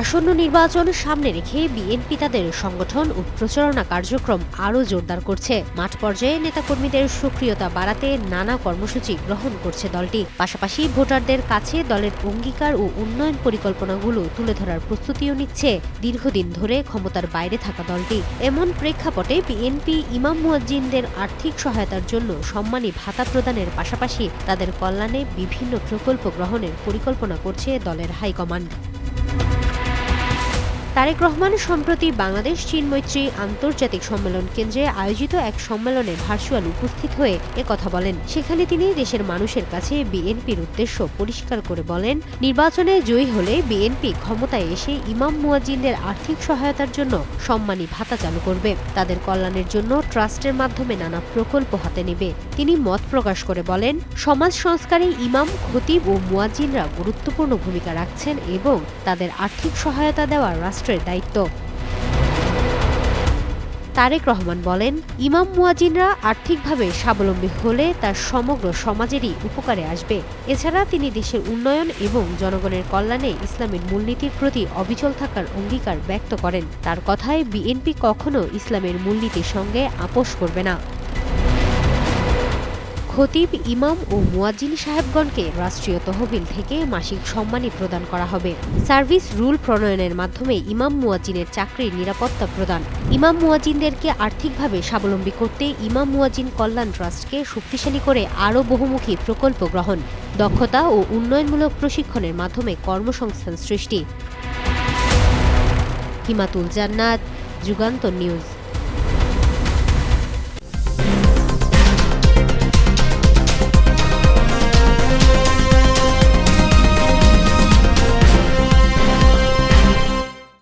আসন্ন নির্বাচন সামনে রেখে বিএনপি তাদের সংগঠন ও প্রচারণা কার্যক্রম আরও জোরদার করছে। মাঠ পর্যায়ে নেতাকর্মীদের সক্রিয়তা বাড়াতে নানা কর্মসূচি গ্রহণ করছে দলটি। পাশাপাশি ভোটারদের কাছে দলের অঙ্গীকার ও উন্নয়ন পরিকল্পনাগুলো তুলে ধরার প্রস্তুতিও নিচ্ছে দীর্ঘদিন ধরে ক্ষমতার বাইরে থাকা দলটি। এমন প্রেক্ষাপটে বিএনপি ইমাম মুয়াজ্জিনদের আর্থিক সহায়তার জন্য সম্মানী ভাতা প্রদানের পাশাপাশি তাদের কল্যাণে বিভিন্ন প্রকল্প গ্রহণের পরিকল্পনা করছে দলের হাইকমান্ড। তারেক রহমান সম্প্রতি বাংলাদেশ চীন মৈত্রী আন্তর্জাতিক সম্মেলন কেন্দ্রে আয়োজিত এক সম্মেলনে ভার্চুয়াল উপস্থিত হয়ে কথা বলেন। সেখানে তিনি দেশের মানুষের কাছে বিএনপির উদ্দেশ্য পরিষ্কার করে বলেন, নির্বাচনে জয়ী হলে বিএনপি ক্ষমতায় এসে ইমাম মুয়াজ্জিনদের আর্থিক সহায়তার জন্য সম্মানী ভাতা চালু করবে। তাদের কল্যাণের জন্য ট্রাস্টের মাধ্যমে নানা প্রকল্প হাতে নেবে। তিনি মত প্রকাশ করে বলেন, সমাজ সংস্কারে ইমাম, খতিব ও মুয়াজ্জিনরা গুরুত্বপূর্ণ ভূমিকা রাখছেন এবং তাদের আর্থিক সহায়তা দেওয়া রাষ্ট্রের দায়িত্ব। তারেক রহমান বলেন, ইমাম মুয়াজিনরা আর্থিকভাবে স্বাবলম্বী হলে তার সমগ্র সমাজেরই উপকারে আসবে। এছাড়া তিনি দেশের উন্নয়ন এবং জনগণের কল্যাণে ইসলামের মূলনীতির প্রতি অবিচল থাকার অঙ্গীকার ব্যক্ত করেন। তার কথায়, বিএনপি কখনো ইসলামের মূলনীতির সঙ্গে আপোষ করবে না। খতিব ইমাম ও মুয়াজ্জিন সাহেবগণকে রাষ্ট্রীয় তহবিল থেকে মাসিক সম্মানী প্রদান করা হবে। সার্ভিস রুল প্রণয়নের মাধ্যমে ইমাম মুয়াজ্জিনের চাকরির নিরাপত্তা প্রদান। ইমাম মুয়াজ্জিনদেরকে আর্থিকভাবে স্বাবলম্বী করতে ইমাম মুয়াজিন কল্যাণ ট্রাস্টকে শক্তিশালী করে আরও বহুমুখী প্রকল্প গ্রহণ, দক্ষতা ও উন্নয়নমূলক প্রশিক্ষণের মাধ্যমে কর্মসংস্থান সৃষ্টি। হিমাতুল জান্নাত যুগান্তর নিউজ।